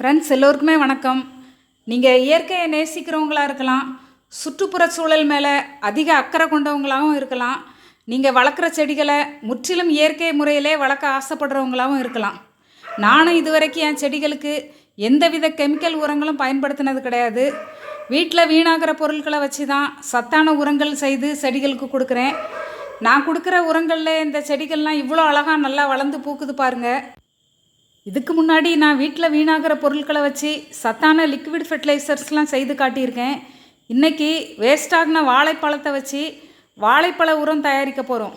Friends எல்லோருக்குமே வணக்கம். நீங்கள் இயற்கையை நேசிக்கிறவங்களா இருக்கலாம் சுற்றுப்புற சூழல் மேலே அதிக அக்கறை கொண்டவங்களாகவும் இருக்கலாம் நீங்கள் வளர்க்குற செடிகளை முற்றிலும் இயற்கை முறையிலே வளர்க்க ஆசைப்படுறவங்களாகவும் இருக்கலாம். நானும் இதுவரைக்கும் என் செடிகளுக்கு எந்தவித கெமிக்கல் உரங்களும் பயன்படுத்தினது கிடையாது. வீட்டில் வீணாகிற பொருட்களை வச்சு தான் சத்தான உரங்கள் செய்து செடிகளுக்கு கொடுக்குறேன். நான் கொடுக்குற உரங்களில் இந்த செடிகள்லாம் இவ்வளோ அழகாக நல்லா வளர்ந்து பூக்குது பாருங்கள் இதுக்கு முன்னாடி நான் வீட்டில் வீணாகிற பொருட்களை வச்சு சத்தான லிக்விட் ஃபெர்டிலைசர்ஸ்லாம் செய்து காட்டியிருக்கேன். இன்றைக்கி வேஸ்டாகின வாழைப்பழத்தை வச்சு வாழைப்பழ உரம் தயாரிக்க போகிறோம்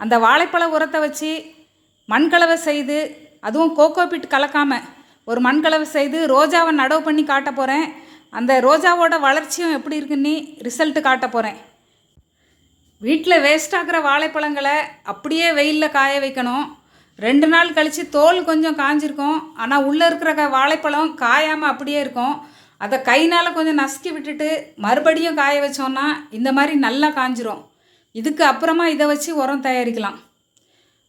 அந்த வாழைப்பழ உரத்தை வச்சு மண்கலவை செய்து அதுவும் கோகோபிட் கலக்காமல் ஒரு மண்கலவை செய்து ரோஜாவை நடவு பண்ணி காட்ட போகிறேன் அந்த ரோஜாவோட வளர்ச்சியும் எப்படி இருக்குன்னு ரிசல்ட்டு காட்ட போகிறேன் வீட்டில் வேஸ்டாகிற வாழைப்பழங்களை அப்படியே வெயிலில் காய வைக்கணும். ரெண்டு நாள் கழித்து தோல் கொஞ்சம் காஞ்சிருக்கும். ஆனால் உள்ளே இருக்கிற க வாழைப்பழம் காயாமல் அப்படியே இருக்கும். அதை கைனால் கொஞ்சம் நசுக்கி விட்டுட்டு மறுபடியும் காய வச்சோன்னா இந்த மாதிரி நல்லா காஞ்சிரும். இதுக்கு அப்புறமா இதை வச்சு உரம் தயாரிக்கலாம்.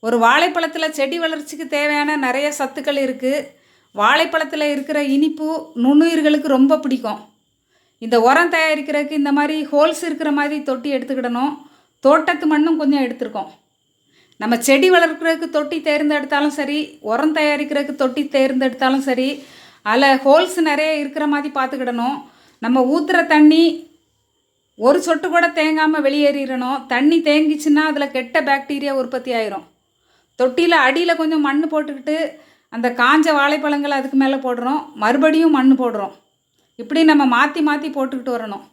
ஒரு வாழைப்பழத்தில் செடி வளர்ச்சிக்கு தேவையான நிறைய சத்துக்கள் இருக்குது வாழைப்பழத்தில் இருக்கிற இனிப்பு நுண்ணுயிர்களுக்கு ரொம்ப பிடிக்கும். இந்த உரம் தயாரிக்கிறதுக்கு இந்த மாதிரி ஹோல்ஸ் இருக்கிற மாதிரி தொட்டி எடுத்துக்கிடணும். தோட்டத்து மண்ணும் கொஞ்சம் எடுத்துருக்கோம். நம்ம செடி வளர்க்குறதுக்கு தொட்டி தேர்ந்தெடுத்தாலும் சரி உரம் தயாரிக்கிறதுக்கு தொட்டி தேர்ந்தெடுத்தாலும் சரி அதில் ஹோல்ஸ் நிறைய இருக்கிற மாதிரி பார்த்துக்கிடணும். நம்ம ஊற்றுற தண்ணி ஒரு சொட்டு கூட தேங்காமல் வெளியேறிடணும். தண்ணி தேங்கிச்சுன்னா அதில் கெட்ட பாக்டீரியா உற்பத்தி ஆயிரும். தொட்டியில் அடியில் கொஞ்சம் மண் போட்டுக்கிட்டு அந்த காஞ்ச வாழைப்பழங்களை அதுக்கு மேலே போடுறோம். மறுபடியும் மண் போடுறோம். இப்படி நம்ம மாற்றி மாற்றி போட்டுக்கிட்டு வரணும்.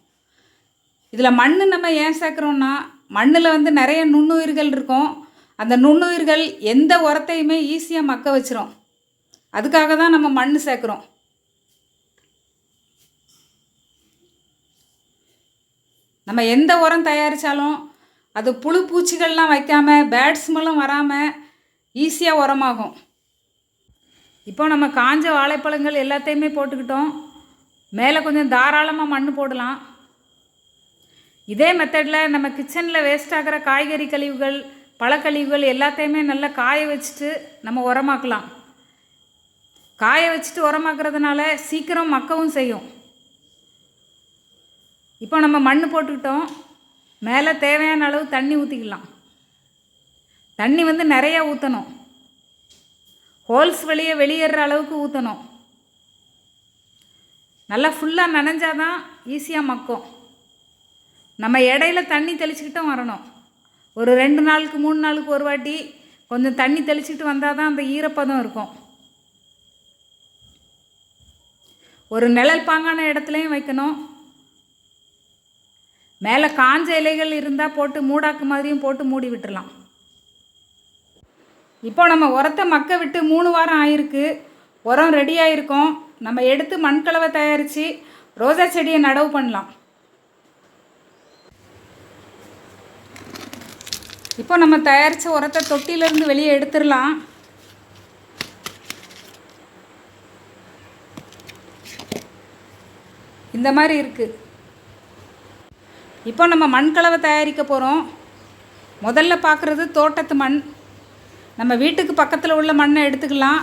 இதில் மண் நம்ம ஏன் சேர்க்குறோன்னா மண்ணில் வந்து நிறைய நுண்ணுயிர்கள் இருக்கும். அந்த நுண்ணுயிர்கள் எந்த உரத்தையுமே ஈஸியாக மக்க வச்சிரும். அதுக்காக தான் நம்ம மண் சேர்க்குறோம். நம்ம எந்த உரம் தயாரித்தாலும் அது புழு பூச்சிகள்லாம் வைக்காமல் பேட் வராமல் ஈஸியாக உரமாகும். இப்போ நம்ம காஞ்ச வாழைப்பழங்கள் எல்லாத்தையுமே போட்டுக்கிட்டோம். மேலே கொஞ்சம் தாராளமாக மண் போடலாம். இதே மெத்தடில் நம்ம கிச்சனில் வேஸ்ட் ஆகிற காய்கறி கழிவுகள் பழக்கழிவுகள் எல்லாத்தையுமே நல்லா காய வச்சுட்டு நம்ம உரமாக்கலாம். காய வச்சுட்டு உரமாக்குறதுனால சீக்கிரம் மக்கவும் செய்யும். இப்போ நம்ம மண் போட்டுக்கிட்டோம். மேலே தேவையான அளவு தண்ணி ஊற்றிக்கலாம் தண்ணி வந்து நிறையா ஊற்றணும் ஹோல்ஸ் வெளியே வெளியேற அளவுக்கு ஊற்றணும் நல்லா ஃபுல்லாக நனைஞ்சாதான் ஈஸியாக மக்கும். நம்ம இடையில தண்ணி தெளிச்சுக்கிட்டும் வரணும். ஒரு ரெண்டு நாளுக்கு மூணு நாளுக்கு ஒரு வாட்டி கொஞ்சம் தண்ணி தெளிச்சுக்கிட்டு வந்தால் தான் அந்த ஈரப்பதம் இருக்கும். ஒரு நிழல் பாங்கான இடத்துலையும் வைக்கணும். மேலே காஞ்ச இலைகள் இருந்தால் போட்டு மூடாக்கு மாதிரியும் போட்டு மூடி விட்டுடலாம் இப்போ நம்ம உரத்தை மக்க விட்டு மூணு வாரம் ஆயிருக்கு. உரம் ரெடி ஆயிருக்கும். நம்ம எடுத்து மண்கலவை தயாரித்து ரோஜா செடியை நடவு பண்ணலாம். இப்போ நம்ம தயாரித்த உரத்தை தொட்டியிலேருந்து வெளியே எடுத்துடலாம். இந்த மாதிரி இருக்குது இப்போ நம்ம மண்கலவை தயாரிக்க போகிறோம் முதல்ல பார்க்குறது தோட்டத்து மண். நம்ம வீட்டுக்கு பக்கத்தில் உள்ள மண்ணை எடுத்துக்கலாம்.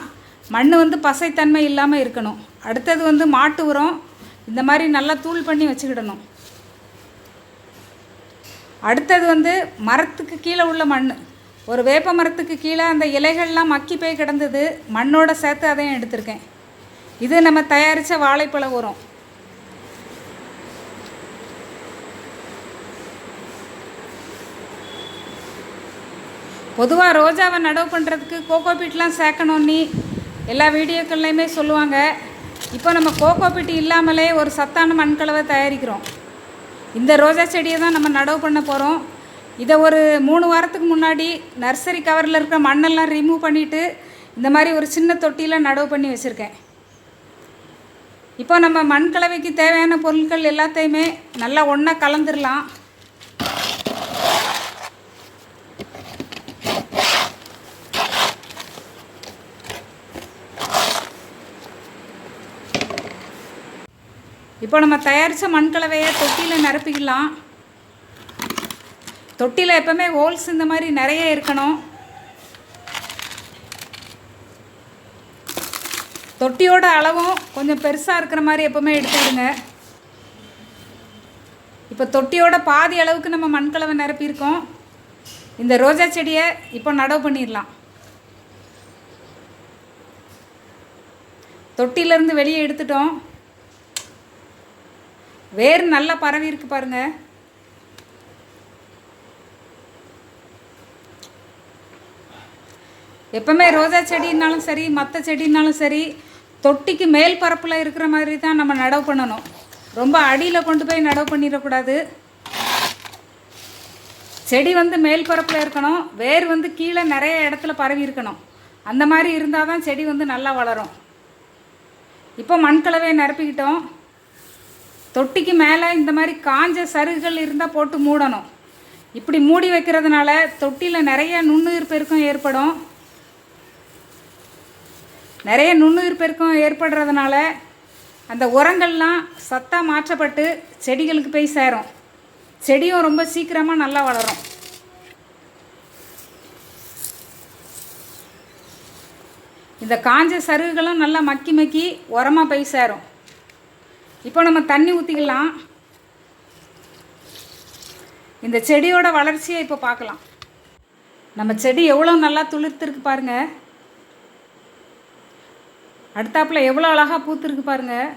மண் வந்து பசைத்தன்மை இல்லாமல் இருக்கணும். அடுத்தது வந்து மாட்டு உரம். இந்த மாதிரி நல்லா தூள் பண்ணி வச்சுக்கிடணும். அடுத்தது வந்து மரத்துக்கு கீழே உள்ள மண். ஒரு வேப்ப மரத்துக்கு கீழே அந்த இலைகள்லாம் மக்கி போய் கிடந்தது மண்ணோட சேர்த்து அதையும் எடுத்திருக்கேன். இது நம்ம தயாரித்த வாழைப்பழ உரம். பொதுவாக ரோஜாவை நடவு பண்ணுறதுக்கு கோகோ பீட்லாம் சேர்க்கணும்னு எல்லா வீடியோக்கள்லையுமே சொல்லுவாங்க. இப்போ நம்ம கோகோ பீட் இல்லாமலே ஒரு சத்தான மண்கலவை தயாரிக்கிறோம். இந்த ரோஜா செடியை தான் நம்ம நடவு பண்ண போகிறோம் இதை ஒரு மூணு வாரத்துக்கு முன்னாடி நர்சரி கவரில் இருக்கிற மண்ணெல்லாம் ரிமூவ் பண்ணிவிட்டு இந்த மாதிரி ஒரு சின்ன தொட்டியில் நடவு பண்ணி வச்சுருக்கேன். இப்போ நம்ம மண் கலவைக்கு தேவையான பொருட்கள் எல்லாத்தையுமே நல்லா ஒன்றா கலந்துடலாம் இப்போ நம்ம தயாரித்த மண்கலவையை தொட்டியில் நிரப்பிக்கலாம் தொட்டியில் எப்போவுமே ஹோல்ஸ் இந்த மாதிரி நிறைய இருக்கணும். தொட்டியோட அளவும் கொஞ்சம் பெருசாக இருக்கிற மாதிரி எப்போவுமே எடுத்துக்கிடுங்க. இப்போ தொட்டியோட பாதி அளவுக்கு நம்ம மண்கலவை நிரப்பியிருக்கோம். இந்த ரோஜா செடியை இப்போ நடவு பண்ணிடலாம். தொட்டியிலேருந்து வெளியே எடுத்துட்டோம். வேர் நல்லா பரவி இருக்கு பாருங்க. எப்பவுமே ரோஜா செடினாலும் சரி மற்ற செடினாலும் சரி தொட்டிக்கு மேல் பரப்பில் இருக்கிற மாதிரி தான் நம்ம நடவு பண்ணணும். ரொம்ப அடியில் கொண்டு போய் நடவு பண்ணிடக்கூடாது. செடி வந்து மேல் பரப்பில் இருக்கணும் வேர் வந்து கீழே நிறைய இடத்துல பரவி இருக்கணும். அந்த மாதிரி இருந்தால் தான் செடி வந்து நல்லா வளரும். இப்போ மண்கலவையை நிரப்பிக்கிட்டோம். தொட்டிக்கு மேலே இந்த மாதிரி காஞ்ச சருகுகள் இருந்தால் போட்டு மூடணும். இப்படி மூடி வைக்கிறதுனால தொட்டியில் நிறைய நுண்ணுயிர் பெருக்கம் ஏற்படும். நிறைய நுண்ணுயிர் பெருக்கம் ஏற்படுறதுனால அந்த உரங்கள்லாம் சத்தாக மாற்றப்பட்டு செடிகளுக்கு போய் சேரும். செடியும் ரொம்ப சீக்கிரமாக நல்லா வளரும். இந்த காஞ்ச சருகுகளும் நல்லா மக்கி மக்கி உரமாக போய் சேரும். இப்போ நம்ம தண்ணி ஊற்றிக்கலாம் இந்த செடியோட வளர்ச்சியை இப்போ பார்க்கலாம். நம்ம செடி எவ்வளோ நல்லா துளிர்த்துருக்கு பாருங்கள் அடுத்தாப்பில் எவ்வளோ அழகாக பூத்துருக்கு பாருங்கள்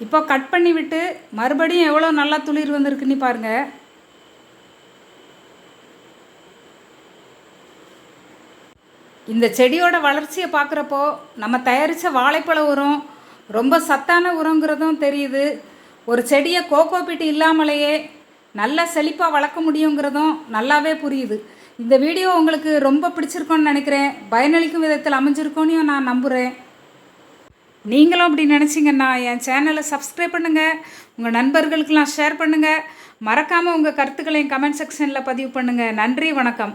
இப்போ கட் பண்ணி விட்டு மறுபடியும் எவ்வளோ நல்லா துளிர் வந்திருக்குன்னு பாருங்கள் இந்த செடியோட வளர்ச்சியை பார்க்குறப்போ நம்ம தயாரித்த வாழைப்பழ உரம் ரொம்ப சத்தான உரங்கிறதும் தெரியுது. ஒரு செடியை கோகோ பிட்டு இல்லாமலேயே நல்லா செழிப்பாக வளர்க்க முடியுங்கிறதும் நல்லாவே புரியுது. இந்த வீடியோ உங்களுக்கு ரொம்ப பிடிச்சிருக்கோன்னு நினைக்கிறேன். பயனளிக்கும் விதத்தில் அமைஞ்சிருக்கோன்னு நான் நம்புகிறேன் நீங்களும் அப்படி நினச்சிங்கன்னா என் சேனலை சப்ஸ்கிரைப் பண்ணுங்கள் உங்கள் நண்பர்களுக்கெல்லாம் ஷேர் பண்ணுங்கள் மறக்காமல் உங்கள் கருத்துக்களை கமெண்ட் செக்ஷனில் பதிவு பண்ணுங்கள் நன்றி வணக்கம்.